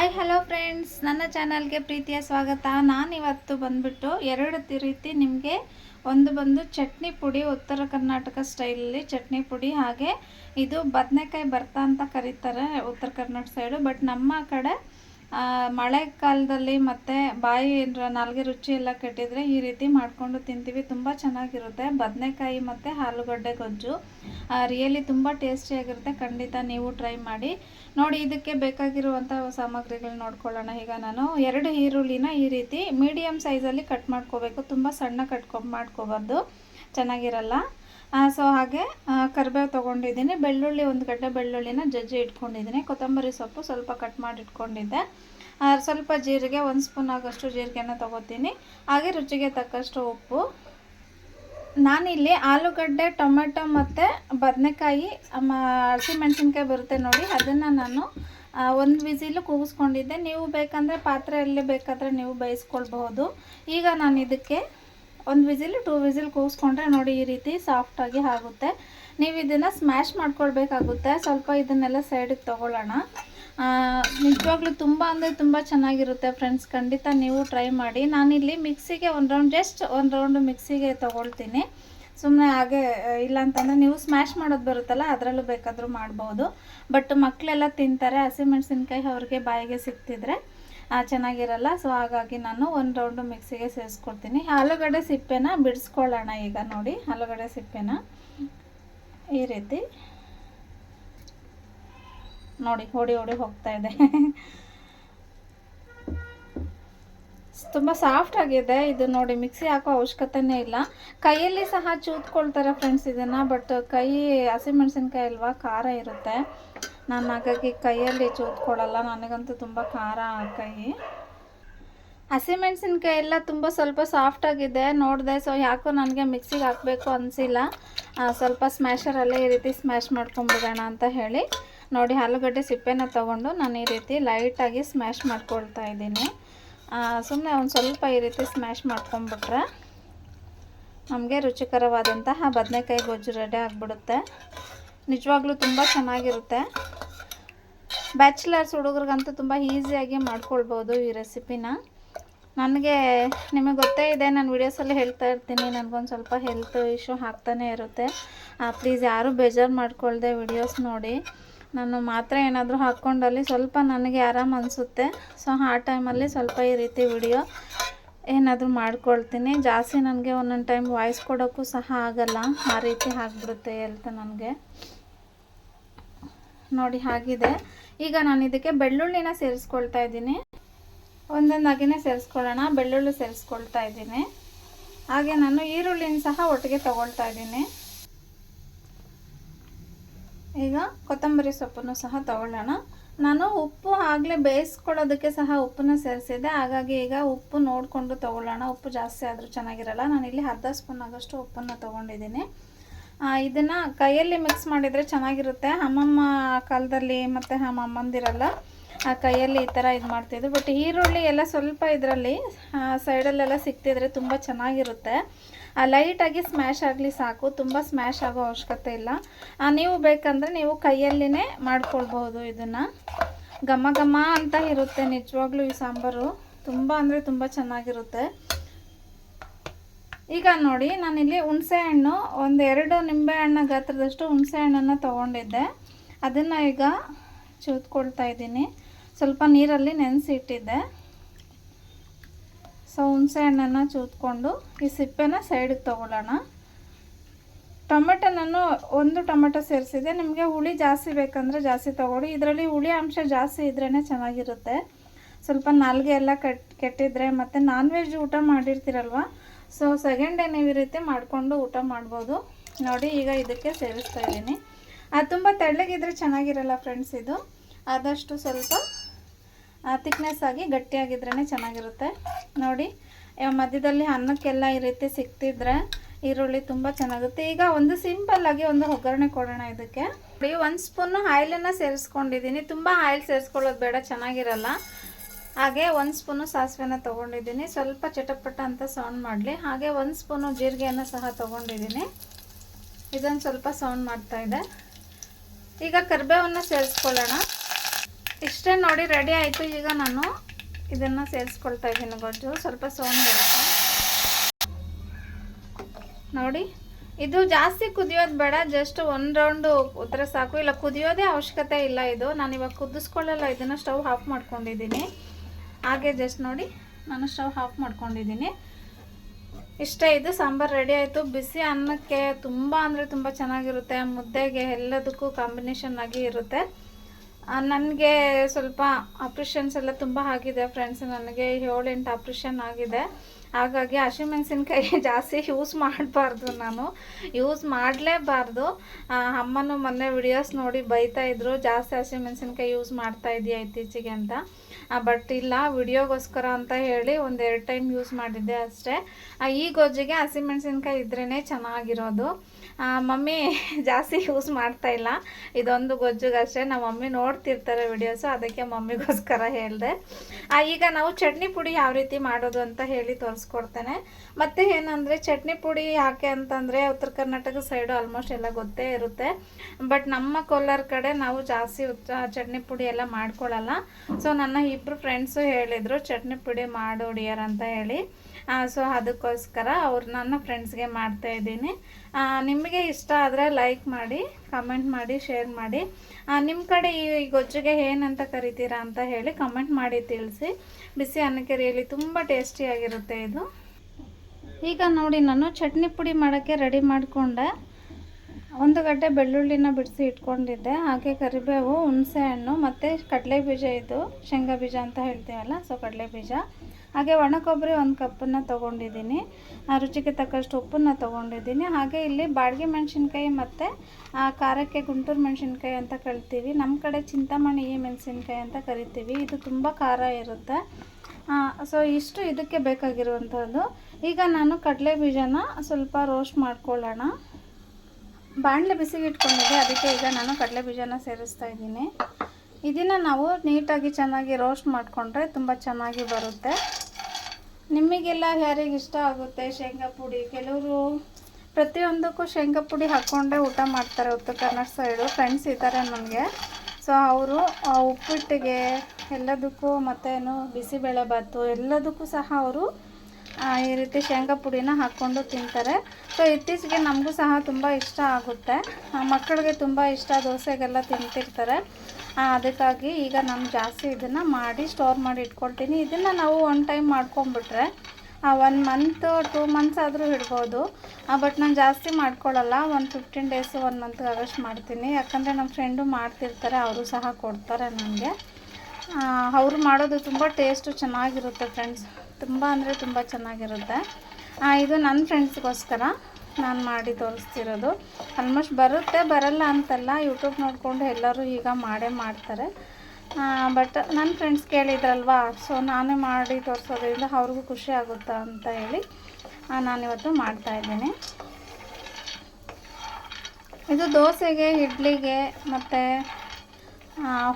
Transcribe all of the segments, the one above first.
Hi hello friends ನನ್ನ ಚಾನಲ್ಗೆ ಪ್ರೀತಿಯ ಸ್ವಾಗತ. ನಾನಿವತ್ತು ಬಂದುಬಿಟ್ಟು ಎರಡು ರೀತಿ ನಿಮಗೆ ಒಂದು ಬಂದು ಚಟ್ನಿ ಪುಡಿ ಉತ್ತರ ಕರ್ನಾಟಕ ಸ್ಟೈಲಲ್ಲಿ ಚಟ್ನಿ ಪುಡಿ ಹಾಗೆ ಇದು ಬದನೆಕಾಯಿ ಭರ್ತಾ ಅಂತ ಕರೀತಾರೆ ಉತ್ತರ ಕರ್ನಾಟಕ ಸೈಡು. ಬಟ್ ನಮ್ಮ ಕಡೆ ಮಳೆಗಾಲದಲ್ಲಿ ಮತ್ತು ಬಾಯಿ ನಾಲ್ಗೆ ರುಚಿ ಎಲ್ಲ ಕೆಟ್ಟಿದ್ರೆ ಈ ರೀತಿ ಮಾಡಿಕೊಂಡು ತಿಂತೀವಿ. ತುಂಬ ಚೆನ್ನಾಗಿರುತ್ತೆ. ಬದನೆಕಾಯಿ ಮತ್ತು ಆಲೂಗಡ್ಡೆ ಗೊಜ್ಜು. ರಿಯಲಿ ತುಂಬ ಟೇಸ್ಟಿಯಾಗಿರುತ್ತೆ. ಖಂಡಿತ ನೀವು ಟ್ರೈ ಮಾಡಿ. ನೋಡಿ, ಇದಕ್ಕೆ ಬೇಕಾಗಿರುವಂಥ ಸಾಮಗ್ರಿಗಳು ನೋಡ್ಕೊಳ್ಳೋಣ. ಈಗ ನಾನು ಎರಡು ಈರುಳ್ಳಿನ ಈ ರೀತಿ ಮೀಡಿಯಮ್ ಸೈಜಲ್ಲಿ ಕಟ್ ಮಾಡ್ಕೋಬೇಕು. ತುಂಬ ಸಣ್ಣ ಕಟ್ಕೊ ಮಾಡ್ಕೋಬಾರ್ದು. ಚೆನ್ನಾಗಿರಲ್ಲ. ಸೊ ಹಾಗೆ ಕರಿಬೇವು ತೊಗೊಂಡಿದ್ದೀನಿ. ಬೆಳ್ಳುಳ್ಳಿ, ಒಂದು ಗಡ್ಡೆ ಬೆಳ್ಳುಳ್ಳಿನ ಜಜ್ಜಿ ಇಟ್ಕೊಂಡಿದ್ದೀನಿ. ಕೊತ್ತಂಬರಿ ಸೊಪ್ಪು ಸ್ವಲ್ಪ ಕಟ್ ಮಾಡಿ ಇಟ್ಕೊಂಡಿದ್ದೆ. ಸ್ವಲ್ಪ ಜೀರಿಗೆ, ಒಂದು ಸ್ಪೂನ್ ಆಗೋಷ್ಟು ಜೀರಿಗೆನ ತೊಗೋತೀನಿ. ಹಾಗೆ ರುಚಿಗೆ ತಕ್ಕಷ್ಟು ಉಪ್ಪು. ನಾನಿಲ್ಲಿ ಆಲೂಗಡ್ಡೆ, ಟೊಮೆಟೊ ಮತ್ತು ಬದನೆಕಾಯಿ ಹಸಿಮೆಣ್ಸಿನ್ಕಾಯಿ ಬರುತ್ತೆ ನೋಡಿ. ಅದನ್ನು ನಾನು ಒಂದು ವಿಸಿಲು ಕೂಗಿಸ್ಕೊಂಡಿದ್ದೆ. ನೀವು ಬೇಕಂದರೆ ಪಾತ್ರೆಯಲ್ಲಿ ಬೇಕಾದರೆ ನೀವು ಬೇಯಿಸ್ಕೊಳ್ಬಹುದು. ಈಗ ನಾನು ಇದಕ್ಕೆ ಒಂದು ವಿಸಿಲ್, ಟೂ ವಿಸಿಲ್ ಕೂಗಿಸ್ಕೊಂಡ್ರೆ ನೋಡಿ ಈ ರೀತಿ ಸಾಫ್ಟಾಗಿ ಆಗುತ್ತೆ. ನೀವು ಇದನ್ನು ಸ್ಮ್ಯಾಶ್ ಮಾಡ್ಕೊಳ್ಬೇಕಾಗುತ್ತೆ. ಸ್ವಲ್ಪ ಇದನ್ನೆಲ್ಲ ಸೈಡಿಗೆ ತೊಗೊಳ್ಳೋಣ. ನಿಜವಾಗ್ಲೂ ತುಂಬ ಅಂದರೆ ತುಂಬ ಚೆನ್ನಾಗಿರುತ್ತೆ ಫ್ರೆಂಡ್ಸ್ ಖಂಡಿತ ನೀವು ಟ್ರೈ ಮಾಡಿ. ನಾನಿಲ್ಲಿ ಮಿಕ್ಸಿಗೆ ಒಂದು ರೌಂಡ್ ಜಸ್ಟ್ ಒಂದು ರೌಂಡ್ ಮಿಕ್ಸಿಗೆ ತೊಗೊಳ್ತೀನಿ. ಸುಮ್ಮನೆ ಹಾಗೆ ಇಲ್ಲ ಅಂತಂದರೆ ನೀವು ಸ್ಮ್ಯಾಶ್ ಮಾಡೋದು ಬರುತ್ತಲ್ಲ, ಅದರಲ್ಲೂ ಬೇಕಾದರೂ ಮಾಡ್ಬೋದು. ಬಟ್ ಮಕ್ಕಳೆಲ್ಲ ತಿಂತಾರೆ ಹಸಿಮೆಣ್ಸಿನ್ಕಾಯಿ ಅವ್ರಿಗೆ ಬಾಯಿಗೆ ಸಿಕ್ತಿದ್ರೆ ಚೆನ್ನಾಗಿರಲ್ಲ. ಸೊ ಹಾಗಾಗಿ ನಾನು ಒಂದು ರೌಂಡು ಮಿಕ್ಸಿಗೆ ಸೇರಿಸ್ಕೊಡ್ತೀನಿ. ಆಲೂಗಡ್ಡೆ ಸಿಪ್ಪೆನ ಬಿಡಿಸ್ಕೊಳ್ಳೋಣ ಈಗ ನೋಡಿ. ಆಲೂಗಡ್ಡೆ ಸಿಪ್ಪೆನ ಈ ರೀತಿ. ನೋಡಿ, ಓಡಿ ಓಡಿ ಹೋಗ್ತಾ ಇದೆ. ತುಂಬ ಸಾಫ್ಟ್ ಆಗಿದೆ ಇದು ನೋಡಿ ಮಿಕ್ಸಿ ಹಾಕೋ ಅವಶ್ಯಕತೆನೇ ಇಲ್ಲ. ಕೈಯಲ್ಲಿ ಸಹ ಚೂತ್ಕೊಳ್ತಾರೆ ಫ್ರೆಂಡ್ಸ್ ಇದನ್ನು ಬಟ್ ಕೈ ಹಸಿಮೆಣಸಿನ್ಕಾಯಿ ಅಲ್ವಾ, ಖಾರ ಇರುತ್ತೆ. ನಾನು ಹಾಗಾಗಿ ಕೈಯಲ್ಲಿ ಚೂತ್ಕೊಳ್ಳಲ್ಲ, ನನಗಂತೂ ತುಂಬ ಖಾರ ಕೈ. ಹಸಿಮೆಣಸಿನ್ಕಾಯಿ ಎಲ್ಲ ತುಂಬ ಸ್ವಲ್ಪ ಸಾಫ್ಟ್ ಆಗಿದೆ, ನೋಡಿದೆ ಸೊ ಯಾಕೋ ನನಗೆ ಮಿಕ್ಸಿಗೆ ಹಾಕಬೇಕು ಅನಿಸಿಲ್ಲ. ಸ್ವಲ್ಪ ಸ್ಮ್ಯಾಶರಲ್ಲೇ ಈ ರೀತಿ ಸ್ಮ್ಯಾಶ್ ಮಾಡ್ಕೊಂಬಿಡೋಣ ಅಂತ ಹೇಳಿ. ನೋಡಿ ಆಲೂಗಡ್ಡೆ ಸಿಪ್ಪೆನ ತೊಗೊಂಡು ನಾನು ಈ ರೀತಿ ಲೈಟಾಗಿ ಸ್ಮ್ಯಾಶ್ ಮಾಡ್ಕೊಳ್ತಾ ಇದ್ದೀನಿ. ಸುಮ್ಮನೆ ಒಂದು ಸ್ವಲ್ಪ ಈ ರೀತಿ ಸ್ಮ್ಯಾಶ್ ಮಾಡ್ಕೊಂಬಿಟ್ರೆ ನಮಗೆ ರುಚಿಕರವಾದಂತಹ ಬದನೆಕಾಯಿ ಗೊಜ್ಜು ರೆಡಿ ಆಗಿಬಿಡುತ್ತೆ. ನಿಜವಾಗ್ಲೂ ತುಂಬ ಚೆನ್ನಾಗಿರುತ್ತೆ. ಬ್ಯಾಚುಲರ್ಸ್ ಹುಡುಗರಿಗಂತೂ ತುಂಬ ಈಸಿಯಾಗಿ ಮಾಡ್ಕೊಳ್ಬೋದು ಈ ರೆಸಿಪಿನ ನನಗೆ ನಿಮಗೆ ಗೊತ್ತೇ ಇದೆ, ನಾನು ವೀಡಿಯೋಸಲ್ಲಿ ಹೇಳ್ತಾ ಇರ್ತೀನಿ, ನನಗೊಂದು ಸ್ವಲ್ಪ ಹೆಲ್ತ್ ಇಶ್ಯೂ ಆಗ್ತಾನೇ ಇರುತ್ತೆ. ಪ್ಲೀಸ್ ಯಾರೂ ಬೇಜಾರು ಮಾಡ್ಕೊಳ್ದೆ ವಿಡಿಯೋಸ್ ನೋಡಿ. ನಾನು ಮಾತ್ರೆ ಏನಾದರೂ ಹಾಕ್ಕೊಂಡಲ್ಲಿ ಸ್ವಲ್ಪ ನನಗೆ ಆರಾಮ ಅನಿಸುತ್ತೆ. ಸೊ, ಆ ಟೈಮಲ್ಲಿ ಸ್ವಲ್ಪ ಈ ರೀತಿ ವಿಡಿಯೋ ಏನಾದರೂ ಮಾಡ್ಕೊಳ್ತೀನಿ. ಜಾಸ್ತಿ ನನಗೆ ಒಂದೊಂದು ಟೈಮ್ ವಾಯ್ಸ್ ಕೊಡೋಕ್ಕೂ ಸಹ ಆಗಲ್ಲ. ಆ ರೀತಿ ಆಗಿಬಿಡುತ್ತೆ ಅಂತ ನನಗೆ. ನೋಡಿ, ಹಾಗಿದೆ. ಈಗ ನಾನು ಇದಕ್ಕೆ ಬೆಳ್ಳುಳ್ಳಿನ ಸೇರಿಸ್ಕೊಳ್ತಾ ಇದ್ದೀನಿ. ಒಂದೊಂದಾಗಿನೇ ಸೇರಿಸ್ಕೊಳ್ಳೋಣ. ಬೆಳ್ಳುಳ್ಳಿ ಸೇರಿಸ್ಕೊಳ್ತಾ ಇದ್ದೀನಿ. ಹಾಗೆ ನಾನು ಈರುಳ್ಳಿನ ಸಹ ಒಟ್ಟಿಗೆ ತಗೊಳ್ತಾ ಇದ್ದೀನಿ. ಈಗ ಕೊತ್ತಂಬರಿ ಸೊಪ್ಪನ್ನು ಸಹ ತಗೊಳ್ಳೋಣ. ನಾನು ಉಪ್ಪು ಆಗಲೇ ಬೇಯಿಸ್ಕೊಳ್ಳೋದಕ್ಕೆ ಸಹ ಉಪ್ಪನ್ನ ಸೇರಿಸಿದ್ದೆ. ಹಾಗಾಗಿ ಈಗ ಉಪ್ಪು ನೋಡಿಕೊಂಡು ತಗೊಳ್ಳೋಣ. ಉಪ್ಪು ಜಾಸ್ತಿ ಆದರೂ ಚೆನ್ನಾಗಿರಲ್ಲ. ಇಲ್ಲಿ ಅರ್ಧ ಸ್ಪೂನ್ ಆಗೋಷ್ಟು ಉಪ್ಪನ್ನು ತೊಗೊಂಡಿದ್ದೀನಿ. ಇದನ್ನು ಕೈಯಲ್ಲಿ ಮಿಕ್ಸ್ ಮಾಡಿದರೆ ಚೆನ್ನಾಗಿರುತ್ತೆ. ಅಮ್ಮಮ್ಮ ಕಾಲದಲ್ಲಿ ಮತ್ತು ಅಮ್ಮಂದಿರಲ್ಲ, ಆ, ಕೈಯಲ್ಲಿ ಈ ಥರ ಇದು ಮಾಡ್ತಿದ್ರು. ಬಟ್ ಈರುಳ್ಳಿ ಎಲ್ಲ ಸ್ವಲ್ಪ ಇದರಲ್ಲಿ ಸೈಡಲ್ಲೆಲ್ಲ ಸಿಕ್ತಿದ್ರೆ ತುಂಬ ಚೆನ್ನಾಗಿರುತ್ತೆ. ಲೈಟಾಗಿ ಸ್ಮ್ಯಾಶ್ ಆಗಲಿ ಸಾಕು. ತುಂಬ ಸ್ಮ್ಯಾಶ್ ಆಗೋ ಅವಶ್ಯಕತೆ ಇಲ್ಲ. ನೀವು ಬೇಕಂದರೆ ನೀವು ಕೈಯಲ್ಲಿನೇ ಮಾಡ್ಕೊಳ್ಬೋದು ಇದನ್ನು. ಘಮ ಘಮ ಅಂತ ಇರುತ್ತೆ ನಿಜವಾಗ್ಲೂ ಈ ಸಾಂಬಾರು. ತುಂಬ ಅಂದರೆ ತುಂಬ ಚೆನ್ನಾಗಿರುತ್ತೆ. ಈಗ ನೋಡಿ, ನಾನಿಲ್ಲಿ ಹುಣಸೆ ಹಣ್ಣು ಒಂದು ಎರಡು ನಿಂಬೆ ಹಣ್ಣು ಗಾತ್ರದಷ್ಟು ಹುಣಸೆ ಹಣ್ಣನ್ನು ತೊಗೊಂಡಿದ್ದೆ. ಅದನ್ನು ಈಗ ಚೂತ್ಕೊಳ್ತಾ ಇದ್ದೀನಿ. ಸ್ವಲ್ಪ ನೀರಲ್ಲಿ ನೆನೆಸಿ ಇಟ್ಟಿದ್ದೆ ಸೊ ಹುಣಸೆ ಹಣ್ಣನ್ನು ಚೂತ್ಕೊಂಡು ಈ ಸಿಪ್ಪೆನ ಸೈಡಿಗೆ ತೊಗೊಳ್ಳೋಣ. ಟೊಮೆಟೊನನ್ನು ಒಂದು ಟೊಮೆಟೊ ಸೇರಿಸಿದೆ. ನಿಮಗೆ ಹುಳಿ ಜಾಸ್ತಿ ಬೇಕಂದರೆ ಜಾಸ್ತಿ ತೊಗೊಳ್ಳಿ. ಇದರಲ್ಲಿ ಹುಳಿ ಅಂಶ ಜಾಸ್ತಿ ಇದ್ರೇ ಚೆನ್ನಾಗಿರುತ್ತೆ. ಸ್ವಲ್ಪ ನಾಲ್ಗೆ ಎಲ್ಲ ಕಟ್, ಕೆಟ್ಟಿದ್ರೆ ಮತ್ತು ನಾನ್ ವೆಜ್ ಊಟ ಮಾಡಿರ್ತೀರಲ್ವ? ಸೊ ಸೆಕೆಂಡ್ ಡೇ ನೀವು ಈ ರೀತಿ ಮಾಡಿಕೊಂಡು ಊಟ ಮಾಡ್ಬೋದು. ನೋಡಿ, ಈಗ ಇದಕ್ಕೆ ಸೇರಿಸ್ತಾ ಇದ್ದೀನಿ. ಅದು ತುಂಬ ತೆಳ್ಳಗಿದ್ರೆ ಚೆನ್ನಾಗಿರಲ್ಲ ಫ್ರೆಂಡ್ಸ್ ಇದು. ಆದಷ್ಟು ಸ್ವಲ್ಪ ತಿಕ್ನೆಸ್ ಆಗಿ ಗಟ್ಟಿಯಾಗಿದ್ರೇ ಚೆನ್ನಾಗಿರುತ್ತೆ. ನೋಡಿ ಮಧ್ಯದಲ್ಲಿ ಅನ್ನಕ್ಕೆಲ್ಲ ಈ ರೀತಿ ಸಿಕ್ತಿದ್ರೆ ಈರುಳ್ಳಿ ತುಂಬ ಚೆನ್ನಾಗುತ್ತೆ. ಈಗ ಒಂದು ಸಿಂಪಲ್ ಆಗಿ ಒಂದು ಒಗ್ಗರಣೆ ಕೊಡೋಣ ಇದಕ್ಕೆ. ನೋಡಿ, ಒಂದು ಸ್ಪೂನು ಆಯಿಲನ್ನು ಸೇರಿಸ್ಕೊಂಡಿದ್ದೀನಿ. ತುಂಬ ಆಯಿಲ್ ಸೇರಿಸ್ಕೊಳ್ಳೋದು ಬೇಡ, ಚೆನ್ನಾಗಿರಲ್ಲ. ಹಾಗೆ ಒಂದು ಸ್ಪೂನು ಸಾಸಿವೆನ ತೊಗೊಂಡಿದ್ದೀನಿ. ಸ್ವಲ್ಪ ಚಟಪಟ ಅಂತ ಸೌಂಡ್ ಮಾಡಲಿ. ಹಾಗೆ ಒಂದು ಸ್ಪೂನು ಜೀರಿಗೆಯನ್ನು ಸಹ ತೊಗೊಂಡಿದ್ದೀನಿ. ಇದೊಂದು ಸ್ವಲ್ಪ ಸೌಂಡ್ ಮಾಡ್ತಾಯಿದೆ ಈಗ ಕರಿಬೇವನ್ನು ಸೇರಿಸ್ಕೊಳ್ಳೋಣ. ಇಷ್ಟೇ ನೋಡಿ ರೆಡಿ ಆಯಿತು ಈಗ ನಾನು ಇದನ್ನು ಸೇರಿಸ್ಕೊಳ್ತಾ ಇದ್ದೀನಿ ಗೊಜ್ಜು. ಸ್ವಲ್ಪ ಸೌಂಡ್ ಬರುತ್ತೆ. ನೋಡಿ, ಇದು ಜಾಸ್ತಿ ಕುದಿಯೋದು ಬೇಡ ಜಸ್ಟ್ ಒನ್ ರೌಂಡು ಉದ್ರೆ ಸಾಕು. ಇಲ್ಲ, ಕುದಿಯೋದೇ ಅವಶ್ಯಕತೆ ಇಲ್ಲ ಇದು. ನಾನು ಇವಾಗ ಕುದಿಸ್ಕೊಳ್ಳಲ್ಲ, ಇದನ್ನು ಸ್ಟವ್ ಆಫ್ ಮಾಡ್ಕೊಂಡಿದ್ದೀನಿ. ಹಾಗೆ ಜಸ್ಟ್ ನೋಡಿ, ನಾನು ಸ್ಟವ್ ಆಫ್ ಮಾಡ್ಕೊಂಡಿದ್ದೀನಿ. ಇಷ್ಟೇ ಇದು, ಸಾಂಬಾರು ರೆಡಿ ಆಯಿತು. ಬಿಸಿ ಅನ್ನಕ್ಕೆ ತುಂಬ ಅಂದರೆ ತುಂಬ ಚೆನ್ನಾಗಿರುತ್ತೆ. ಮುದ್ದೆಗೆ ಎಲ್ಲದಕ್ಕೂ ಕಾಂಬಿನೇಷನ್ ಆಗಿ ಇರುತ್ತೆ. ನನಗೆ ಸ್ವಲ್ಪ ಆಪ್ರೇಷನ್ಸ್ ಎಲ್ಲ ತುಂಬ ಆಗಿದೆ ಫ್ರೆಂಡ್ಸ್ ನನಗೆ ಏಳೆಂಟು ಆಪ್ರೇಷನ್ ಆಗಿದೆ. ಹಾಗಾಗಿ ಹಸಿಮೆಣಸಿನ್ಕಾಯಿ ಜಾಸ್ತಿ ಯೂಸ್ ಮಾಡಬಾರ್ದು ನಾನು. ಯೂಸ್ ಮಾಡಲೇಬಾರ್ದು. ಅಮ್ಮನೂ ಮೊನ್ನೆ ವಿಡಿಯೋಸ್ ನೋಡಿ ಬೈತಾ ಇದ್ರು, ಜಾಸ್ತಿ ಹಸಿಮೆಣಸಿನ್ಕಾಯಿ ಯೂಸ್ ಮಾಡ್ತಾ ಇದೆಯಾ ಇತ್ತೀಚೆಗೆ ಅಂತ. ಬಟ್ ಇಲ್ಲ ವಿಡಿಯೋಗೋಸ್ಕರ ಅಂತ ಹೇಳಿ ಒಂದು ಎರಡು ಟೈಮ್ ಯೂಸ್ ಮಾಡಿದ್ದೆ ಅಷ್ಟೇ. ಈ ಗೊಜ್ಜಿಗೆ ಹಸಿಮೆಣಸಿನ್ಕಾಯಿ ಇದ್ರೇ ಚೆನ್ನಾಗಿರೋದು. ಮಮ್ಮಿ ಜಾಸ್ತಿ ಯೂಸ್ ಮಾಡ್ತಾ ಇಲ್ಲ. ಇದೊಂದು ಗೊಜ್ಜುಗಷ್ಟೇ. ನಮ್ಮ ಮಮ್ಮಿ ನೋಡ್ತಿರ್ತಾರೆ ವಿಡಿಯೋಸು ಅದಕ್ಕೆ ಮಮ್ಮಿಗೋಸ್ಕರ ಹೇಳಿದೆ. ಈಗ ನಾವು ಚಟ್ನಿ ಪುಡಿ ಯಾವ ರೀತಿ ಮಾಡೋದು ಅಂತ ಹೇಳಿ ತೋರಿಸ್ಕೊಡ್ತೇನೆ. ಮತ್ತು ಏನಂದರೆ, ಚಟ್ನಿ ಪುಡಿ ಯಾಕೆ ಅಂತಂದರೆ, ಉತ್ತರ ಕರ್ನಾಟಕ ಸೈಡು ಆಲ್ಮೋಸ್ಟ್ ಎಲ್ಲ ಗೊತ್ತೇ ಇರುತ್ತೆ. ಬಟ್ ನಮ್ಮ ಕೋಲಾರ ಕಡೆ ನಾವು ಜಾಸ್ತಿ ಚಟ್ನಿ ಪುಡಿ ಎಲ್ಲ ಮಾಡ್ಕೊಳ್ಳಲ್ಲ ಸೊ ನನ್ನ ಇಬ್ಬರು ಫ್ರೆಂಡ್ಸು ಹೇಳಿದರು, ಚಟ್ನಿ ಪುಡಿ ಮಾಡು ಅಂತ ಹೇಳಿ. ಸೊ ಅದಕ್ಕೋಸ್ಕರ ಅವ್ರು ನನ್ನ ಫ್ರೆಂಡ್ಸ್ಗೆ ಮಾಡ್ತಾ ಇದ್ದೀನಿ. ನಿಮಗೆ ಇಷ್ಟ ಆದರೆ ಲೈಕ್ ಮಾಡಿ ಕಮೆಂಟ್ ಮಾಡಿ ಶೇರ್ ಮಾಡಿ. ನಿಮ್ಮ ಕಡೆ ಈ ಗೊಜ್ಜಿಗೆ ಏನಂತ ಕರಿತೀರಾ ಅಂತ ಹೇಳಿ ಕಮೆಂಟ್ ಮಾಡಿ ತಿಳಿಸಿ. ಬಿಸಿ ಅನ್ನಕ್ಕೆ ರಿಯಲಿ ತುಂಬ ಟೇಸ್ಟಿಯಾಗಿರುತ್ತೆ ಇದು. ಈಗ ನೋಡಿ, ನಾನು ಚಟ್ನಿ ಪುಡಿ ಮಾಡೋಕ್ಕೆ ರೆಡಿ ಮಾಡಿಕೊಂಡೆ. ಒಂದು ಗಡ್ಡೆ ಬೆಳ್ಳುಳ್ಳಿನ ಬಿಡಿಸಿ ಇಟ್ಕೊಂಡಿದ್ದೆ. ಹಾಗೆ ಕರಿಬೇವು, ಹುಣಸೆ ಹಣ್ಣು, ಮತ್ತು ಕಡಲೆ ಬೀಜ ಇದು, ಶೇಂಗಾ ಬೀಜ ಅಂತ ಹೇಳ್ತೀವಲ್ಲ ಸೊ ಕಡಲೆ ಬೀಜ ಹಾಗೆ ಒಣ ಕೊಬ್ಬರಿ ಒಂದು ಕಪ್ಪನ್ನು ತೊಗೊಂಡಿದ್ದೀನಿ. ರುಚಿಗೆ ತಕ್ಕಷ್ಟು ಉಪ್ಪನ್ನು ತೊಗೊಂಡಿದ್ದೀನಿ. ಹಾಗೆ ಇಲ್ಲಿ ಬಾಡಿಗೆ ಮೆಣಸಿನ್ಕಾಯಿ ಮತ್ತು ಖಾರಕ್ಕೆ ಗುಂಟೂರು ಮೆಣಸಿನ್ಕಾಯಿ ಅಂತ ಕರಿತೀವಿ. ನಮ್ಮ ಕಡೆ ಚಿಂತಾಮಣಿ ಮೆಣಸಿನ್ಕಾಯಿ ಅಂತ ಕರಿತೀವಿ. ಇದು ತುಂಬ ಖಾರ ಇರುತ್ತೆ. ಸೊ ಇಷ್ಟು ಇದಕ್ಕೆ ಬೇಕಾಗಿರುವಂಥದ್ದು ಈಗ ನಾನು ಕಡಲೆ ಬೀಜನ ಸ್ವಲ್ಪ ರೋಸ್ಟ್ ಮಾಡ್ಕೊಳ್ಳೋಣ. ಬಾಣಲೆ ಬಿಸಿಗೆ ಇಟ್ಕೊಂಡಿದ್ದೆ ಅದಕ್ಕೆ ಈಗ ನಾನು ಕಡಲೆ ಬೀಜನ ಸೇರಿಸ್ತಾ ಇದ್ದೀನಿ. ಇದನ್ನು ನಾವು ನೀಟಾಗಿ ಚೆನ್ನಾಗಿ ರೋಸ್ಟ್ ಮಾಡಿಕೊಂಡ್ರೆ ತುಂಬ ಚೆನ್ನಾಗಿ ಬರುತ್ತೆ. ನಿಮಗೆಲ್ಲ ಯಾರಿಗೆ ಇಷ್ಟ ಆಗುತ್ತೆ ಶೇಂಗಾ ಪುಡಿ? ಕೆಲವರು ಪ್ರತಿಯೊಂದಕ್ಕೂ ಶೇಂಗಾ ಪುಡಿ ಹಾಕ್ಕೊಂಡೇ ಊಟ ಮಾಡ್ತಾರೆ ಉತ್ತರ ಕನ್ನಡ ಸೈಡು ಫ್ರೆಂಡ್ಸ್ ಇದ್ದಾರೆ ನನಗೆ ಸೊ ಅವರು ಉಪ್ಪಿಟ್ಟಿಗೆ ಎಲ್ಲದಕ್ಕೂ ಮತ್ತೇನು ಬಿಸಿಬೇಳೆ ಭಾತು ಎಲ್ಲದಕ್ಕೂ ಸಹ ಅವರು ಈ ರೀತಿ ಶೇಂಗಾ ಪುಡಿನ ಹಾಕ್ಕೊಂಡು ತಿಂತಾರೆ. ಸೊ ಇತ್ತೀಚೆಗೆ ನಮಗೂ ಸಹ ತುಂಬ ಇಷ್ಟ ಆಗುತ್ತೆ. ಮಕ್ಕಳಿಗೆ ತುಂಬ ಇಷ್ಟ, ದೋಸೆಗೆಲ್ಲ ತಿಂತಿರ್ತಾರೆ. ಅದಕ್ಕಾಗಿ ಈಗ ನಾನು ಜಾಸ್ತಿ ಇದನ್ನು ಮಾಡಿ ಸ್ಟೋರ್ ಮಾಡಿ ಇಟ್ಕೊಳ್ತೀನಿ. ಇದನ್ನು ನಾವು ಒನ್ ಟೈಮ್ ಮಾಡ್ಕೊಂಬಿಟ್ರೆ ಒನ್ ಮಂತ್ ಟೂ ಮಂತ್ಸ್ ಆದರೂ ಇಡ್ಬೋದು. ಬಟ್ ನಾನು ಜಾಸ್ತಿ ಮಾಡ್ಕೊಳ್ಳಲ್ಲ ಒಂದು ಫಿಫ್ಟೀನ್ ಡೇಸು ಒನ್ ಮಂತ್ಗೆ ಆಗಷ್ಟು ಮಾಡ್ತೀನಿ. ಯಾಕಂದರೆ ನಮ್ಮ ಫ್ರೆಂಡು ಮಾಡ್ತಿರ್ತಾರೆ, ಅವರು ಸಹ ಕೊಡ್ತಾರೆ ನನಗೆ ಅವರು ಮಾಡೋದು ತುಂಬ ಟೇಸ್ಟು ಚೆನ್ನಾಗಿರುತ್ತೆ ಫ್ರೆಂಡ್ಸ್ ತುಂಬ ಅಂದರೆ ತುಂಬ ಚೆನ್ನಾಗಿರುತ್ತೆ. ಇದು ನನ್ನ ಫ್ರೆಂಡ್ಸ್ಗೋಸ್ಕರ ನಾನು ಮಾಡಿ ತೋರಿಸ್ತಿರೋದು. ಆಲ್ಮೋಸ್ಟ್ ಬರುತ್ತೆ, ಬರಲ್ಲ ಅಂತಲ್ಲ ಯೂಟ್ಯೂಬ್ ನೋಡಿಕೊಂಡು ಎಲ್ಲರೂ ಈಗ ಮಾಡೇ ಮಾಡ್ತಾರೆ. ಬಟ್ ನನ್ನ ಫ್ರೆಂಡ್ಸ್ ಕೇಳಿದ್ರಲ್ವಾ ಸೊ ನಾನೇ ಮಾಡಿ ತೋರಿಸೋದ್ರಿಂದ ಅವ್ರಿಗೂ ಖುಷಿ ಆಗುತ್ತಾ ಅಂತ ಹೇಳಿ ನಾನಿವತ್ತು ಮಾಡ್ತಾಯಿದ್ದೀನಿ ಇದು ದೋಸೆಗೆ, ಇಡ್ಲಿಗೆ, ಮತ್ತು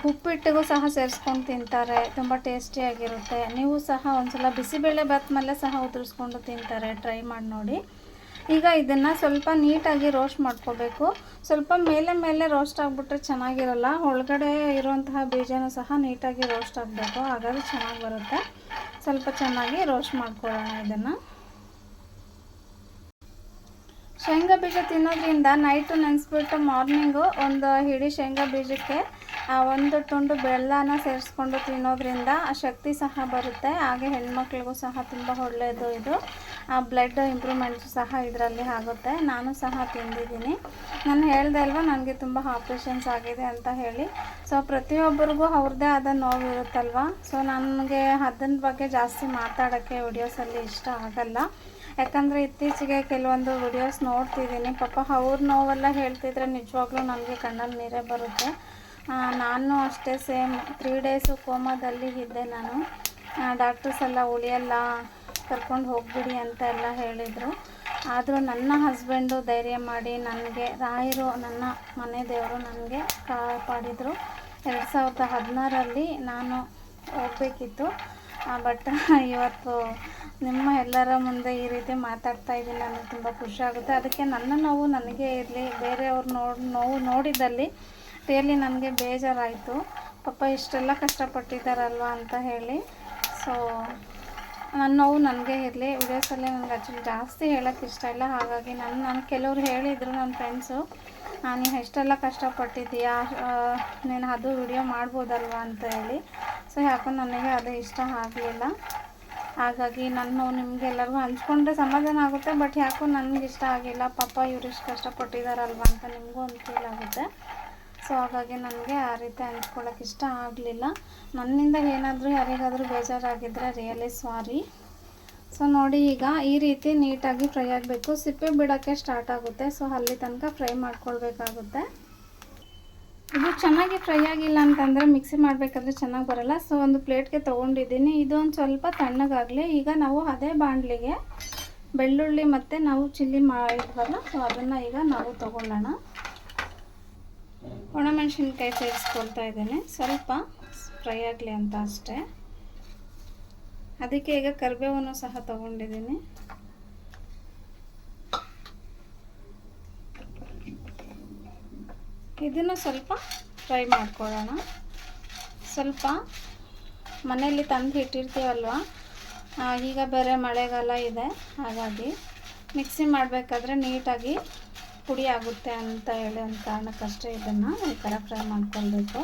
ಉಪ್ಪಿಟ್ಟಿಗೂ ಸಹ ಸೇರಿಸ್ಕೊಂಡು ತಿಂತಾರೆ. ತುಂಬ ಟೇಸ್ಟಿಯಾಗಿರುತ್ತೆ ನೀವು ಸಹ ಒಂದ್ಸಲ ಬಿಸಿಬೇಳೆ ಬಾತ್ ಮೇಲೆ ಸಹ ಉದುರಿಸ್ಕೊಂಡು ತಿಂತಾರೆ. ಟ್ರೈ ಮಾಡಿ ನೋಡಿ. ಈಗ ಇದನ್ನು ಸ್ವಲ್ಪ ನೀಟಾಗಿ ರೋಸ್ಟ್ ಮಾಡ್ಕೋಬೇಕು. ಸ್ವಲ್ಪ ಮೇಲೆ ಮೇಲೆ ರೋಸ್ಟ್ ಆಗಿಬಿಟ್ರೆ ಚೆನ್ನಾಗಿರಲ್ಲ. ಒಳಗಡೆ ಇರುವಂತಹ ಬೀಜನೂ ಸಹ ನೀಟಾಗಿ ರೋಸ್ಟ್ ಆಗಬೇಕು. ಹಾಗಾದ್ರೆ ಚೆನ್ನಾಗಿ ಬರುತ್ತೆ. ಸ್ವಲ್ಪ ಚೆನ್ನಾಗಿ ರೋಸ್ಟ್ ಮಾಡ್ಕೊಳ್ಳೋಣ ಇದನ್ನು. ಶೇಂಗಾ ಬೀಜ ತಿನ್ನೋದ್ರಿಂದ ನೈಟು ನೆನೆಸ್ಬಿಟ್ಟು ಮಾರ್ನಿಂಗು ಒಂದು ಹಿಡಿ ಶೇಂಗಾ ಬೀಜಕ್ಕೆ ಆ, ಒಂದು ತುಂಡು ಬೆಲ್ಲನ ಸೇರಿಸ್ಕೊಂಡು ತಿನ್ನೋದ್ರಿಂದ ಆ ಶಕ್ತಿ ಸಹ ಬರುತ್ತೆ. ಹಾಗೆ ಹೆಣ್ಮಕ್ಳಿಗೂ ಸಹ ತುಂಬ ಒಳ್ಳೆಯದು ಇದು. ಆ ಬ್ಲಡ್ ಇಂಪ್ರೂವ್ಮೆಂಟ್ಸ್ ಸಹ ಇದರಲ್ಲಿ ಆಗುತ್ತೆ. ನಾನು ಸಹ ತಿಂದಿದ್ದೀನಿ. ನಾನು ಹೇಳ್ದೆ ಅಲ್ವಾ ನನಗೆ ತುಂಬ ಆಪ್ರೇಷನ್ಸ್ ಆಗಿದೆ ಅಂತ ಹೇಳಿ. ಸೊ ಪ್ರತಿಯೊಬ್ಬರಿಗೂ ಅವ್ರದ್ದೇ ಆದ ನೋವು ಇರುತ್ತಲ್ವಾ? ಸೊ ನನಗೆ ಅದನ್ನ ಬಗ್ಗೆ ಜಾಸ್ತಿ ಮಾತಾಡೋಕ್ಕೆ ವಿಡಿಯೋಸಲ್ಲಿ ಇಷ್ಟ ಆಗಲ್ಲ. ಯಾಕಂದರೆ ಇತ್ತೀಚೆಗೆ ಕೆಲವೊಂದು ವಿಡಿಯೋಸ್ ನೋಡ್ತಿದ್ದೀನಿ. ಪಾಪ ಅವ್ರ ನೋವೆಲ್ಲ ಹೇಳ್ತಿದ್ರೆ ನಿಜವಾಗ್ಲೂ ನನಗೆ ಕಣ್ಣಲ್ಲಿ ನೀರೇ ಬರುತ್ತೆ. ನಾನು ಅಷ್ಟೇ ಸೇಮ್ ತ್ರೀ ಡೇಸು ಕೋಮದಲ್ಲಿ ಇದ್ದೆ ನಾನು. ಡಾಕ್ಟರ್ಸ್ ಎಲ್ಲ ಉಳಿಯಲ್ಲ, ಕರ್ಕೊಂಡು ಹೋಗ್ಬಿಡಿ ಅಂತ ಎಲ್ಲ ಹೇಳಿದರು. ಆದರೂ ನನ್ನ ಹಸ್ಬೆಂಡು ಧೈರ್ಯ ಮಾಡಿ ನನಗೆ, ರಾಯರು ನನ್ನ ಮನೆ ದೇವರು ನನಗೆ ಕಾಪಾಡಿದರು. ಎರಡು ಸಾವಿರದ ಹದಿನಾರಲ್ಲಿ ನಾನು ಹೋಗಬೇಕಿತ್ತು. ಬಟ್ ಇವತ್ತು ನಿಮ್ಮ ಎಲ್ಲರ ಮುಂದೆ ಈ ರೀತಿ ಮಾತಾಡ್ತಾ ಇದ್ದೀನಿ, ನನಗೆ ತುಂಬ ಖುಷಿ ಆಗುತ್ತೆ. ಅದಕ್ಕೆ ನನ್ನ ನೋವು ನನಗೆ ಇರಲಿ, ಬೇರೆಯವ್ರು ನೋಡಿ, ನೋವು ನೋಡಿದಲ್ಲಿ ರಿಯಲಿ ನನಗೆ ಬೇಜಾರಾಯಿತು. ಪಾಪ ಇಷ್ಟೆಲ್ಲ ಕಷ್ಟಪಟ್ಟಿದ್ದಾರಲ್ವ ಅಂತ ಹೇಳಿ. ಸೊ ನನ್ನ ನೋವು ನನಗೆ ಇರಲಿ. ವಿಡಿಯೋಸಲ್ಲಿ ನನಗೆ ಆ್ಯಕ್ಚುಲಿ ಜಾಸ್ತಿ ಹೇಳೋಕ್ಕೆ ಇಷ್ಟ ಇಲ್ಲ. ಹಾಗಾಗಿ ನನ್ನ ನಾನು ಕೆಲವ್ರು ಹೇಳಿದರು ನನ್ನ ಫ್ರೆಂಡ್ಸು ನೀನು ಎಷ್ಟೆಲ್ಲ ಕಷ್ಟಪಟ್ಟಿದ್ದೀಯಾ? ನೀನು ಅದು ವಿಡಿಯೋ ಮಾಡ್ಬೋದಲ್ವ? ಅಂತ ಹೇಳಿ. ಸೊ ಯಾಕೋ ನನಗೆ ಅದು ಇಷ್ಟ ಆಗಲಿಲ್ಲ. ಹಾಗಾಗಿ ನಾನು ನಿಮಗೆಲ್ಲರಿಗೂ ಹಂಚ್ಕೊಂಡ್ರೆ ಸಮಾಧಾನ ಆಗುತ್ತೆ. ಬಟ್ ಯಾಕೋ ನನಗೆ ಇಷ್ಟ ಆಗಿಲ್ಲ. ಪಾಪ ಇವ್ರು ಇಷ್ಟು ಕಷ್ಟಪಟ್ಟಿದ್ದಾರಲ್ವ ಅಂತ ನಿಮಗೂ ಒಂದು ಫೀಲ್ ಆಗುತ್ತೆ. ಸೊ ಹಾಗಾಗಿ ನನಗೆ ಆ ರೀತಿ ಹಂಚ್ಕೊಳ್ಳೋಕೆ ಇಷ್ಟ ಆಗಲಿಲ್ಲ. ನನ್ನಿಂದ ಏನಾದರೂ ಯಾರಿಗಾದರೂ ಬೇಜಾರಾಗಿದ್ದರೆ ರಿಯಲಿ ಸಾರಿ ಸೊ ನೋಡಿ ಈಗ ಈ ರೀತಿ ನೀಟಾಗಿ ಫ್ರೈ ಆಗಬೇಕು. ಸಿಪ್ಪೆ ಬಿಡೋಕ್ಕೆ ಸ್ಟಾರ್ಟ್ ಆಗುತ್ತೆ. ಸೊ ಅಲ್ಲಿ ತನಕ ಫ್ರೈ ಮಾಡ್ಕೊಳ್ಬೇಕಾಗುತ್ತೆ. ಇದು ಚೆನ್ನಾಗಿ ಫ್ರೈ ಆಗಿಲ್ಲ ಅಂತಂದರೆ ಮಿಕ್ಸಿ ಮಾಡಬೇಕಾದ್ರೆ ಚೆನ್ನಾಗಿ ಬರಲ್ಲ. ಸೊ ಒಂದು ಪ್ಲೇಟ್ಗೆ ತೊಗೊಂಡಿದ್ದೀನಿ. ಇದು ಒಂದು ಸ್ವಲ್ಪ ತಣ್ಣಗಾಗಲಿ. ಈಗ ನಾವು ಅದೇ ಬಾಣಲಿಗೆ ಬೆಳ್ಳುಳ್ಳಿ ಮತ್ತು ನಾವು ಚಿಲ್ಲಿ ಮಾಡಿದ್ವಲ್ಲ ಸೊ ಅದನ್ನು ಈಗ ನಾವು ತೊಗೊಳ್ಳೋಣ. ಒಣಮೆಣಸಿನ್ಕಾಯಿ ಸೇರಿಸ್ಕೊಳ್ತಾ ಇದ್ದೇನೆ. ಸ್ವಲ್ಪ ಫ್ರೈ ಆಗಲಿ ಅಂತ ಅಷ್ಟೇ. ಅದಕ್ಕೆ ಈಗ ಕರಿಬೇವನ್ನು ಸಹ ತಗೊಂಡಿದ್ದೀನಿ. ಇದನ್ನು ಸ್ವಲ್ಪ ಫ್ರೈ ಮಾಡ್ಕೊಳ್ಳೋಣ. ಸ್ವಲ್ಪ ಮನೆಯಲ್ಲಿ ತಂದು ಇಟ್ಟಿರ್ತೀವಲ್ವ? ಈಗ ಬೇರೆ ಮಳೆಗಾಲ ಇದೆ. ಹಾಗಾಗಿ ಮಿಕ್ಸಿ ಮಾಡಬೇಕಾದ್ರೆ ನೀಟಾಗಿ ಪುಡಿ ಆಗುತ್ತೆ ಅಂತ ಹೇಳಿ ಒಂದು ಕಾರಣಕ್ಕಷ್ಟೇ ಇದನ್ನು ಈ ಥರ ಫ್ರೈ ಮಾಡ್ಕೊಳ್ಬೇಕು.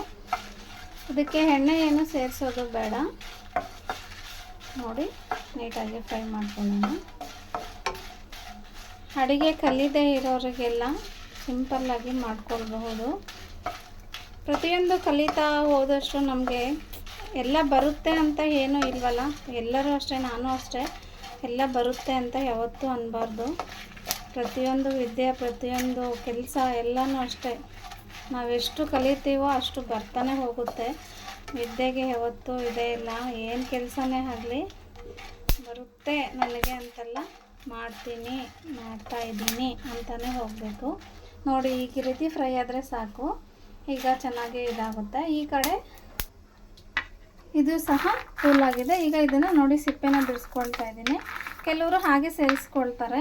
ಇದಕ್ಕೆ ಎಣ್ಣೆ ಏನು ಸೇರಿಸೋದು ಬೇಡ. ನೋಡಿ, ನೀಟಾಗಿ ಫ್ರೈ ಮಾಡ್ಕೊಳ್ಳೋಣ. ಅಡುಗೆ ಕಲಿದೇ ಇರೋರಿಗೆಲ್ಲ ಸಿಂಪಲ್ಲಾಗಿ ಮಾಡ್ಕೊಳ್ಬಹುದು. ಪ್ರತಿಯೊಂದು ಕಲಿತಾ ಹೋದಷ್ಟು ನಮಗೆ ಎಲ್ಲ ಬರುತ್ತೆ ಅಂತ ಏನೂ ಇಲ್ವಲ್ಲ? ಎಲ್ಲರೂ ಅಷ್ಟೇ, ನಾನು ಅಷ್ಟೇ. ಎಲ್ಲ ಬರುತ್ತೆ ಅಂತ ಯಾವತ್ತೂ ಅನ್ನಬಾರ್ದು ಪ್ರತಿಯೊಂದು ವಿದ್ಯೆ, ಪ್ರತಿಯೊಂದು ಕೆಲಸ ಎಲ್ಲನೂ ಅಷ್ಟೇ. ನಾವೆಷ್ಟು ಕಲಿತೀವೋ ಅಷ್ಟು ಬರ್ತಾನೆ ಹೋಗುತ್ತೆ. ವಿದ್ಯೆಗೆ ಯಾವತ್ತೂ ಇದೇ ಇಲ್ಲ. ಏನು ಕೆಲಸನೇ ಆಗಲಿ, ಬರುತ್ತೆ ನನಗೆ ಅಂತೆಲ್ಲ ಮಾಡ್ತೀನಿ, ಮಾಡ್ತಾ ಇದ್ದೀನಿ ಅಂತಲೇ ಹೋಗಬೇಕು. ನೋಡಿ, ಈ ರೀತಿ ಫ್ರೈ ಆದರೆ ಸಾಕು. ಈಗ ಚೆನ್ನಾಗಿ ಇದಾಗುತ್ತೆ. ಈ ಕಡೆ ಇದು ಸಹ ಫುಲ್ ಆಗಿದೆ. ಈಗ ಇದನ್ನು ನೋಡಿ ಸಿಪ್ಪೆನ ಬಿಡಿಸ್ಕೊಳ್ತಾ ಇದ್ದೀನಿ. ಕೆಲವರು ಹಾಗೆ ಸೇರಿಸ್ಕೊಳ್ತಾರೆ.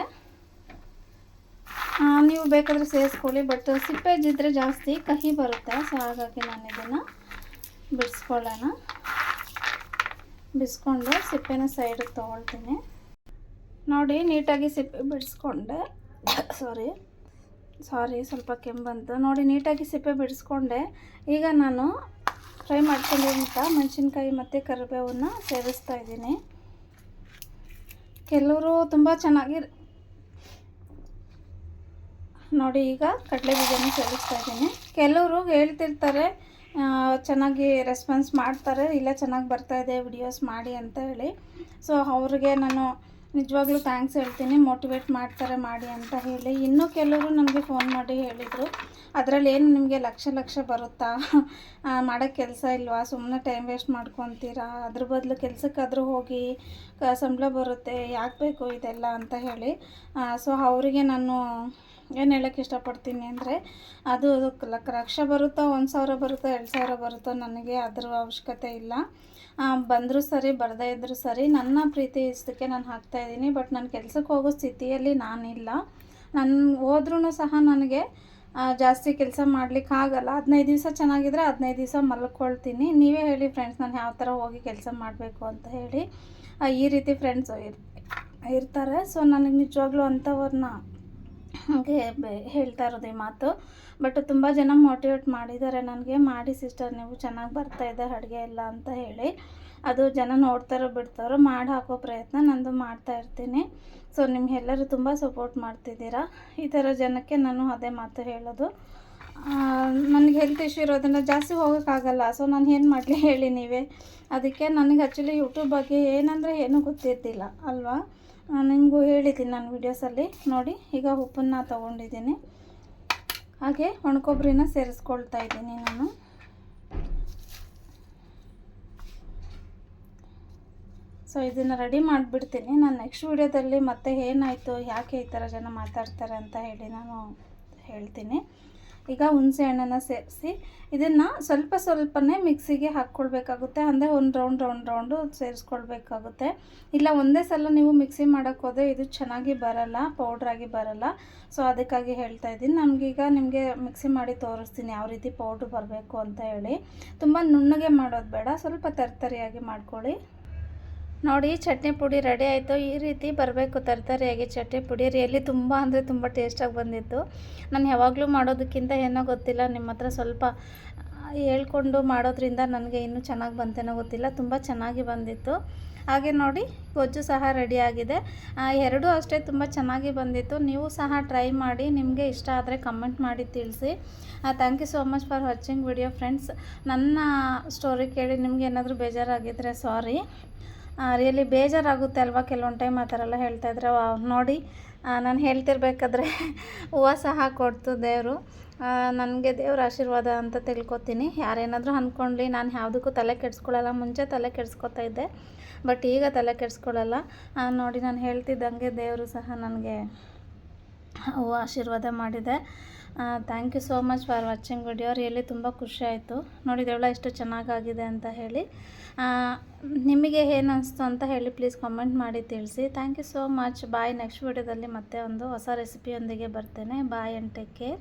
ನೀವು ಬೇಕಾದರೆ ಸೇರಿಸ್ಕೊಳ್ಳಿ ಬಟ್ ಸಿಪ್ಪೆ ಇದ್ದಿದ್ರೆ ಜಾಸ್ತಿ ಕಹಿ ಬರುತ್ತೆ ಸೊ ಹಾಗಾಗಿ ನಾನು ಇದನ್ನು ಬಿಡಿಸ್ಕೊಳ್ಳೋಣ. ಬಿಡಿಸ್ಕೊಂಡು ಸಿಪ್ಪೆನ ಸೈಡಿಗೆ ತೊಗೊಳ್ತೀನಿ. ನೋಡಿ, ನೀಟಾಗಿ ಸಿಪ್ಪೆ ಬಿಡಿಸ್ಕೊಂಡೆ. ಸಾರಿ ಸಾರಿ ಸ್ವಲ್ಪ ಕೆಂಬಂತು ಬಂತು ನೋಡಿ, ನೀಟಾಗಿ ಸಿಪ್ಪೆ ಬಿಡಿಸ್ಕೊಂಡೆ. ಈಗ ನಾನು ಫ್ರೈ ಮಾಡ್ಕೊಂಡಿರೋಂಥ ಮೆಣಸಿನ್ಕಾಯಿ ಮತ್ತು ಕರಿಬೇವನ್ನು ಸೇರಿಸ್ತಾ ಇದ್ದೀನಿ. ಕೆಲವರು ತುಂಬ ಚೆನ್ನಾಗಿ ನೋಡಿ ಈಗ ಕಡಲೆ ಬೀಜನ ಸೇರಿಸ್ತಾ ಇದ್ದೀನಿ. ಕೆಲವರು ಹೇಳ್ತಿರ್ತಾರೆ ಚೆನ್ನಾಗಿ ರೆಸ್ಪಾನ್ಸ್ ಮಾಡ್ತಾರೆ, ಇಲ್ಲ ಚೆನ್ನಾಗಿ ಬರ್ತಾ ಇದೆ ವಿಡಿಯೋಸ್ ಮಾಡಿ ಅಂತ ಹೇಳಿ. ಸೊ ಅವ್ರಿಗೆ ನಾನು ನಿಜವಾಗ್ಲೂ ಥ್ಯಾಂಕ್ಸ್ ಹೇಳ್ತೀನಿ ಮೋಟಿವೇಟ್ ಮಾಡ್ತಾರೆ, ಮಾಡಿ ಅಂತ ಹೇಳಿ. ಇನ್ನೂ ಕೆಲವರು ನನಗೆ ಫೋನ್ ಮಾಡಿ ಹೇಳಿದರು. ಅದರಲ್ಲಿ ಏನು ನಿಮಗೆ ಲಕ್ಷ ಲಕ್ಷ ಬರುತ್ತಾ? ಮಾಡೋ ಕೆಲಸ ಇಲ್ವಾ? ಸುಮ್ಮನೆ ಟೈಮ್ ವೇಸ್ಟ್ ಮಾಡ್ಕೊತೀರಾ? ಅದ್ರ ಬದಲು ಕೆಲಸಕ್ಕಾದರೂ ಹೋಗಿ ಸಂಬಳ ಬರುತ್ತೆ, ಯಾಕೆ ಬೇಕು ಇದೆಲ್ಲ ಅಂತ ಹೇಳಿ. ಸೊ ಅವರಿಗೆ ನಾನು ಏನು ಹೇಳೋಕ್ಕೆ ಇಷ್ಟಪಡ್ತೀನಿ ಅಂದರೆ ಅದು ಲಕ್- ಲಕ್ಷ ಬರುತ್ತೋ, ಒಂದು ಸಾವಿರ ಬರುತ್ತೋ, ಎರಡು ಸಾವಿರ ಬರುತ್ತೋ ನನಗೆ ಅದರ ಅವಶ್ಯಕತೆ ಇಲ್ಲ. ಬಂದರೂ ಸರಿ, ಬರದೇ ಇದ್ದರೂ ಸರಿ, ನನ್ನ ಪ್ರೀತಿ ಇಷ್ಟಕ್ಕೆ ನಾನು ಹಾಕ್ತಾಯಿದ್ದೀನಿ ಬಟ್ ನಾನು ಕೆಲಸಕ್ಕೆ ಹೋಗೋ ಸ್ಥಿತಿಯಲ್ಲಿ ನಾನಿಲ್ಲ ನಾನು ಹೋದ್ರೂ ಸಹ ನನಗೆ ಜಾಸ್ತಿ ಕೆಲಸ ಮಾಡ್ಲಿಕ್ಕೆ ಆಗಲ್ಲ. ಹದಿನೈದು ದಿವಸ ಚೆನ್ನಾಗಿದ್ರೆ ಹದಿನೈದು ದಿವಸ ಮಲ್ಕೊಳ್ತೀನಿ. ನೀವೇ ಹೇಳಿ ಫ್ರೆಂಡ್ಸ್ ನಾನು ಯಾವ ಥರ ಹೋಗಿ ಕೆಲಸ ಮಾಡಬೇಕು ಅಂತ ಹೇಳಿ ಈ ರೀತಿ ಫ್ರೆಂಡ್ಸ್ ಇರ್ತಾರೆ. ಸೊ ನನಗೆ ನಿಜವಾಗ್ಲೂ ಅಂಥವ್ರನ್ನ ಹಾಗೆ ಹೇಳ್ತಾ ಇರೋದು ಈ ಮಾತು. ಬಟ್ ತುಂಬ ಜನ ಮೋಟಿವೇಟ್ ಮಾಡಿದ್ದಾರೆ ನನಗೆ. ಮಾಡಿ ಸಿಸ್ಟರ್ ನೀವು ಚೆನ್ನಾಗಿ ಬರ್ತಾ ಇದೆ, ಅಡುಗೆ ಎಲ್ಲ ಅಂತ ಹೇಳಿ. ಅದು ಜನ ನೋಡ್ತಾರೋ ಬಿಡ್ತಾರೋ, ಮಾಡಿ ಹಾಕೋ ಪ್ರಯತ್ನ ನಂದು ಮಾಡ್ತಾ ಇರ್ತೀನಿ. ಸೊ ನಿಮ್ಗೆಲ್ಲರೂ ತುಂಬ ಸಪೋರ್ಟ್ ಮಾಡ್ತಿದ್ದೀರಾ. ಈ ಥರ ಜನಕ್ಕೆ ನಾನು ಅದೇ ಮಾತು ಹೇಳೋದು. ನನಗೆ ಹೆಲ್ತ್ ಇಶ್ಯೂ ಇರೋದನ್ನು ಜಾಸ್ತಿ ಹೋಗೋಕ್ಕಾಗಲ್ಲ. ಸೊ ನಾನು ಏನು ಮಾಡಲಿ? ಹೇಳಿ ನೀವೇ. ಅದಕ್ಕೆ ನನಗೆ ಆ್ಯಕ್ಚುಲಿ ಯೂಟ್ಯೂಬ್ ಬಗ್ಗೆ ಏನಂದರೆ ಏನೂ ಗೊತ್ತಿದ್ದಿಲ್ಲ, ಅಲ್ವಾ? ನಿಮಗೂ ಹೇಳಿದ್ದೀನಿ ನಾನು ವೀಡಿಯೋಸಲ್ಲಿ ನೋಡಿ, ಈಗ ಉಪ್ಪನ್ನು ತೊಗೊಂಡಿದ್ದೀನಿ. ಹಾಗೆ ಒಣಕೊಬ್ಬರಿನ ಸೇರಿಸ್ಕೊಳ್ತಾ ಇದ್ದೀನಿ ನಾನು. ಸೊ ಇದನ್ನು ರೆಡಿ ಮಾಡಿಬಿಡ್ತೀನಿ. ನಾನು ನೆಕ್ಸ್ಟ್ ವೀಡಿಯೋದಲ್ಲಿ ಮತ್ತೆ ಏನಾಯಿತು, ಯಾಕೆ ಈ ಥರ ಜನ ಮಾತಾಡ್ತಾರೆ ಅಂತ ಹೇಳಿ ನಾನು ಹೇಳ್ತೀನಿ. ಈಗ ಹುಣಸೆ ಹಣ್ಣನ್ನು ಸೇರಿಸಿ ಇದನ್ನು ಸ್ವಲ್ಪ ಸ್ವಲ್ಪನೇ ಮಿಕ್ಸಿಗೆ ಹಾಕ್ಕೊಳ್ಬೇಕಾಗುತ್ತೆ. ಅಂದರೆ ಒಂದು ರೌಂಡ್ ರೌಂಡ್ ರೌಂಡು ಸೇರಿಸ್ಕೊಳ್ಬೇಕಾಗುತ್ತೆ. ಇಲ್ಲ, ಒಂದೇ ಸಲ ನೀವು ಮಿಕ್ಸಿ ಮಾಡೋಕ್ಕೆ ಇದು ಚೆನ್ನಾಗಿ ಬರಲ್ಲ ಪೌಡ್ರಾಗಿ ಬರಲ್ಲ. ಸೊ ಅದಕ್ಕಾಗಿ ಹೇಳ್ತಾ ಇದ್ದೀನಿ. ನಮಗೀಗ ನಿಮಗೆ ಮಿಕ್ಸಿ ಮಾಡಿ ತೋರಿಸ್ತೀನಿ ಯಾವ ರೀತಿ ಪೌಡ್ರ್ ಬರಬೇಕು ಅಂತ ಹೇಳಿ. ತುಂಬ ನುಣ್ಣಗೆ ಮಾಡೋದು ಬೇಡ, ಸ್ವಲ್ಪ ತರ್ತರಿಯಾಗಿ ಮಾಡ್ಕೊಳ್ಳಿ. ನೋಡಿ, ಚಟ್ನಿ ಪುಡಿ ರೆಡಿ ಆಯಿತು. ಈ ರೀತಿ ಬರಬೇಕು ತರಕಾರಿಯಾಗಿ ಚಟ್ನಿ ಪುಡಿ. ರಿಯಲಿ ತುಂಬ ಅಂದರೆ ತುಂಬ ಟೇಸ್ಟಾಗಿ ಬಂದಿತ್ತು. ನಾನು ಯಾವಾಗಲೂ ಮಾಡೋದಕ್ಕಿಂತ ಏನೋ ಗೊತ್ತಿಲ್ಲ. ನಿಮ್ಮ ಹತ್ರ ಸ್ವಲ್ಪ ಹೇಳ್ಕೊಂಡು ಮಾಡೋದ್ರಿಂದ ನನಗೆ ಇನ್ನೂ ಚೆನ್ನಾಗಿ ಬಂತೇನೋ ಗೊತ್ತಿಲ್ಲ. ತುಂಬ ಚೆನ್ನಾಗಿ ಬಂದಿತ್ತು. ಹಾಗೆ ನೋಡಿ, ಗೊಜ್ಜು ಸಹ ರೆಡಿಯಾಗಿದೆ ಎರಡೂ ಅಷ್ಟೇ ತುಂಬ ಚೆನ್ನಾಗಿ ಬಂದಿತ್ತು. ನೀವು ಸಹ ಟ್ರೈ ಮಾಡಿ. ನಿಮಗೆ ಇಷ್ಟ ಆದರೆ ಕಮೆಂಟ್ ಮಾಡಿ ತಿಳಿಸಿ. Thank you so much for watching video friends ನನ್ನ ಸ್ಟೋರಿ ಕೇಳಿ ನಿಮಗೆ ಏನಾದರೂ ಬೇಜಾರಾಗಿದ್ದರೆ ಸಾರಿ ರಿಯಲಿ ಬೇಜಾರಾಗುತ್ತೆ ಅಲ್ವಾ? ಕೆಲವೊಂದು ಟೈಮ್ ಆ ಥರ ಎಲ್ಲ ಹೇಳ್ತಾ ಇದ್ರೆ. ವಾವ್, ನೋಡಿ ನಾನು ಹೇಳ್ತಿರ್ಬೇಕಾದ್ರೆ ಹೂವು ಸಹ ಕೊಡ್ತು ದೇವರು. ನನಗೆ ದೇವ್ರ ಆಶೀರ್ವಾದ ಅಂತ ತಿಳ್ಕೊತೀನಿ. ಯಾರೇನಾದರೂ ಅಂದ್ಕೊಂಡ್ಲಿ ನಾನು ಯಾವುದಕ್ಕೂ ತಲೆ ಕೆಡಿಸ್ಕೊಳ್ಳಲ್ಲ ಮುಂಚೆ ತಲೆ ಕೆಡಿಸ್ಕೊತಾ ಇದ್ದೆ ಬಟ್ ಈಗ ತಲೆ ಕೆಡಿಸ್ಕೊಳ್ಳಲ್ಲ ನೋಡಿ ನಾನು ಹೇಳ್ತಿದ್ದಂಗೆ ದೇವರು ಸಹ ನನಗೆ ಹೂವು ಆಶೀರ್ವಾದ ಮಾಡಿದೆ. Thank you so much for watching video really ತುಂಬ ಖುಷಿ ಆಯಿತು. ನೋಡಿದೆವಳ ಎಷ್ಟು ಚೆನ್ನಾಗಾಗಿದೆ ಅಂತ ಹೇಳಿ. ನಿಮಗೆ ಏನು ಅನಿಸ್ತು ಅಂತ ಹೇಳಿ ಪ್ಲೀಸ್ ಕಮೆಂಟ್ ಮಾಡಿ ತಿಳಿಸಿ. Thank you so much bye next ವಿಡಿಯೋದಲ್ಲಿ ಮತ್ತೆ ಒಂದು ಹೊಸ ರೆಸಿಪಿಯೊಂದಿಗೆ ಬರ್ತೇನೆ. Boy and take care